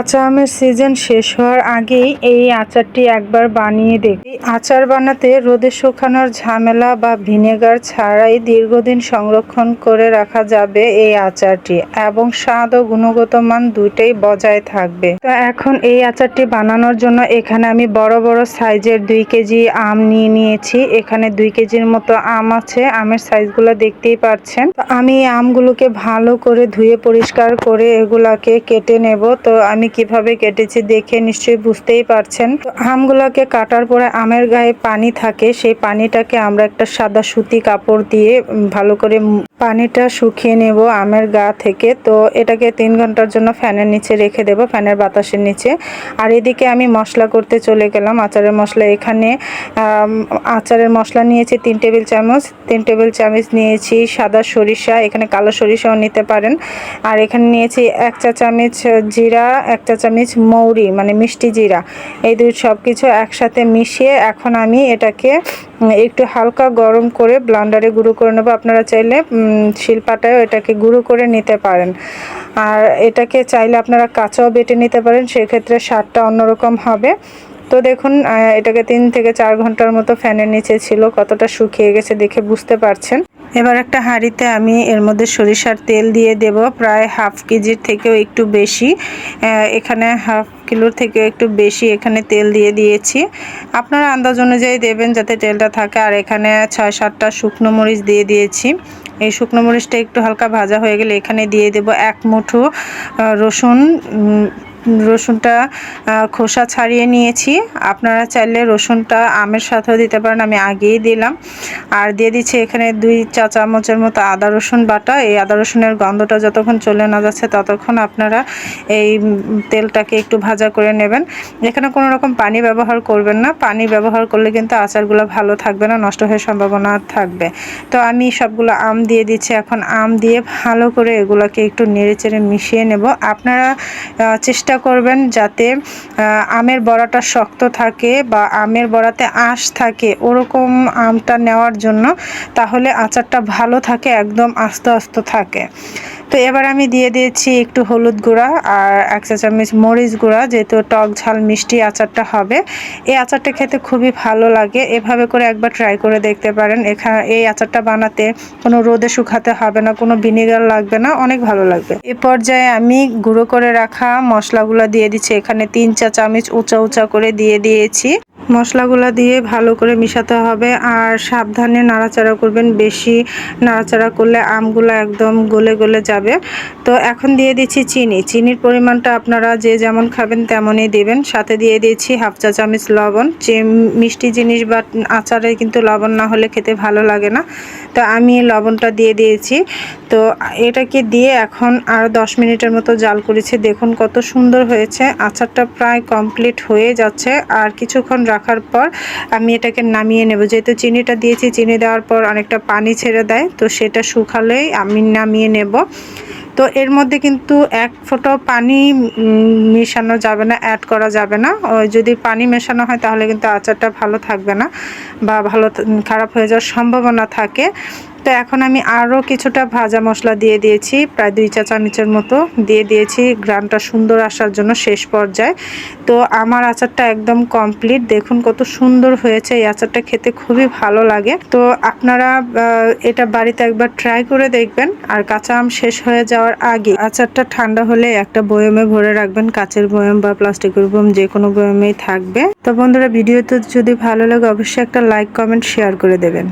কাঁচা আমের সিজন শেষ হওয়ার আগেই এই আচারটি একবার বানিয়ে দেখ। আচার বানাতে রোদে শুকানোর ঝামেলা বা ভিনেগার ছাড়াই দীর্ঘদিন সংরক্ষণ করে রাখা যাবে এই আচারটি এবং স্বাদ ও গুণগত মান দুইটাই বজায় থাকবে। তো এখন এই আচারটি বানানোর জন্য এখানে আমি বড় বড় সাইজের দুই কেজি আম নিয়ে নিয়েছি। এখানে দুই কেজির মতো আম আছে, আমের সাইজগুলো দেখতেই পাচ্ছেন। তো আমি আমগুলোকে ভালো করে ধুয়ে পরিষ্কার করে এগুলাকে কেটে নেব। তো আমি কীভাবে কেটেছে দেখে নিশ্চয়ই বুঝতেই পারছেন। আমগুলোকে কাটার পরে আমের গায়ে পানি থাকে, সেই পানিটাকে আমরা একটা সাদা সুতি কাপড় দিয়ে ভালো করে পানিটা শুকিয়ে নেব আমের গা থেকে। তো এটাকে তিন ঘণ্টার জন্য ফ্যানের নিচে রেখে দেব, ফ্যানের বাতাসের নিচে। আর এদিকে আমি মশলা করতে চলে গেলাম আচারের মশলা। এখানে আচারের মশলা নিয়েছি তিন টেবিল চামচ। তিন টেবিল চামচ নিয়েছি সাদা সরিষা, এখানে কালো সরিষাও নিতে পারেন। আর এখানে নিয়েছি এক চা চামচ জিরা, এক চা চামচ মৌরি মানে মিষ্টি জিরা। এই দুই সব কিছু একসাথে মিশিয়ে এখন আমি এটাকে একটু হালকা গরম করে ব্লান্ডারে গুঁড়ো করে নেব। আপনারা চাইলে শিলপাটায়ও এটাকে গুঁড়ো করে নিতে পারেন। আর এটাকে চাইলে আপনারা কাঁচাও বেটে নিতে পারেন, সেক্ষেত্রে স্বাদটা অন্যরকম হবে। তো দেখুন এটাকে তিন থেকে চার ঘণ্টার মতো ফ্যানের নিচে ছিল, কতটা শুকিয়ে গেছে দেখে বুঝতে পারছেন। এবার একটা হাঁড়িতে আমি এর মধ্যে সরিষার তেল দিয়ে দেব, প্রায় হাফ কেজির থেকেও একটু বেশি। এখানে হাফ কিলোর থেকে একটু বেশি এখানে তেল দিয়ে দিয়েছি। আপনারা আন্দাজ অনুযায়ী দেবেন যাতে তেলটা থাকে। আর এখানে ছয় সাতটা শুকনো মরিচ দিয়ে দিয়েছি। এই শুকনো মরিচটা একটু হালকা ভাজা হয়ে গেলে এখানে দিয়ে দেব এক মুঠো রসুন রসুনটা খোসা ছাড়িয়ে নিয়েছি। আপনারা চাইলে রসুনটা আমের সাথেও দিতে পারেন আমি আগেই দিলাম। আর দিয়ে দিচ্ছি এখানে দুই চা চামচের মতো আদা রসুন বাটা। এই আদা রসুনের গন্ধটা যতক্ষণ চলে না যাচ্ছে ততক্ষণ আপনারা এই তেলটাকে একটু ভাজা করে নেবেন। এখানে কোনো রকম পানি ব্যবহার করবেন না। পানি ব্যবহার করলে কিন্তু আচারগুলো ভালো থাকবে না নষ্ট হওয়ার সম্ভাবনা থাকবে। তো আমি সবগুলো আম দিয়ে দিচ্ছি। এখন আম দিয়ে ভালো করে এগুলোকে একটু নেড়ে চেড়ে মিশিয়ে নেব। আপনারা আহ, চেষ্টা করবেন যাতে আমের বড়াটা শক্ত থাকে বা আমের বড়াতে আঁশ থাকে ওরকম আমটা নেওয়ার জন্য, তাহলে আচারটা ভালো থাকে, একদম আস্তে আস্তে থাকে। তো এবার আমি দিয়ে দিয়েছি একটু হলুদ গুঁড়া আর এক চা চামচ মরিচ গুঁড়া, যেহেতু টক ঝাল মিষ্টি আচারটা হবে। এই আচারটা খেতে খুবই ভালো লাগে। এভাবে করে একবার ট্রাই করে দেখতে পারেন। এখানে এই আচারটা বানাতে কোনো রোদে শুকাতে হবে না, কোনো ভিনেগার লাগবে না, অনেক ভালো লাগবে। এ পর্যায়ে আমি গুঁড়ো করে রাখা মশলাগুলো দিয়ে দিচ্ছি। এখানে তিন চা চামচ উঁচা উঁচা করে দিয়ে দিয়েছি। মশলাগুলো দিয়ে ভালো করে মিশাতে হবে আর সাবধানে নাড়াচাড়া করবেন। বেশি নাড়াচাড়া করলে আমগুলো একদম গলে গলে যাবে। তো এখন দিয়ে দিচ্ছি চিনি। চিনির পরিমাণটা আপনারা যে যেমন খাবেন তেমনই দেবেন। সাথে দিয়ে দিয়েছি হাফ চা চামচ লবণ। যে মিষ্টি জিনিস বা আচারে কিন্তু লবণ না হলে খেতে ভালো লাগে না। তো আমি লবণটা দিয়ে দিয়েছি। তো এটাকে দিয়ে এখন আর দশ মিনিটের মতো জাল করেছি। দেখুন কত সুন্দর হয়েছে। আচারটা প্রায় কমপ্লিট হয়ে যাচ্ছে। আর কিছুক্ষণ রাখার পর আমি এটাকে নামিয়ে নেব। যেহেতু চিনিটা দিয়েছি, চিনি দেওয়ার পর অনেকটা পানি ছেড়ে দেয়, তো সেটা শুকালেই আমি নামিয়ে নেব। তো এর মধ্যে কিন্তু এক ফোঁটা পানি মেশানো যাবে না অ্যাড করা যাবে না। ওই যদি পানি মেশানো হয় তাহলে কিন্তু আচারটা ভালো থাকবে না বা ভালো খারাপ হয়ে যাওয়ার সম্ভাবনা থাকে। তো এখন আমি আরও কিছুটা ভাজা মশলা দিয়ে দিয়েছি, প্রায় দুই চা চামচের মতো দিয়ে দিয়েছি। গ্রানটা সুন্দর আসার জন্য শেষ পর্যায়ে। তো আমার আচারটা একদম কমপ্লিট। দেখুন কত সুন্দর হয়েছে এই আচারটা খেতে, খুবই ভালো লাগে। তো আপনারা এটা বাড়িতে একবার ট্রাই করে দেখবেন। আর কাঁচা আম শেষ হয়ে যাওয়ার আগে আচারটা ঠান্ডা হলে একটা বয়মে ভরে রাখবেন। কাচের বয়ম বা প্লাস্টিকের বয়ম, যে কোনো বয়মেই থাকবে। তো বন্ধুরা ভিডিওতে যদি ভালো লাগে, অবশ্যই একটা লাইক কমেন্ট শেয়ার করে দেবেন।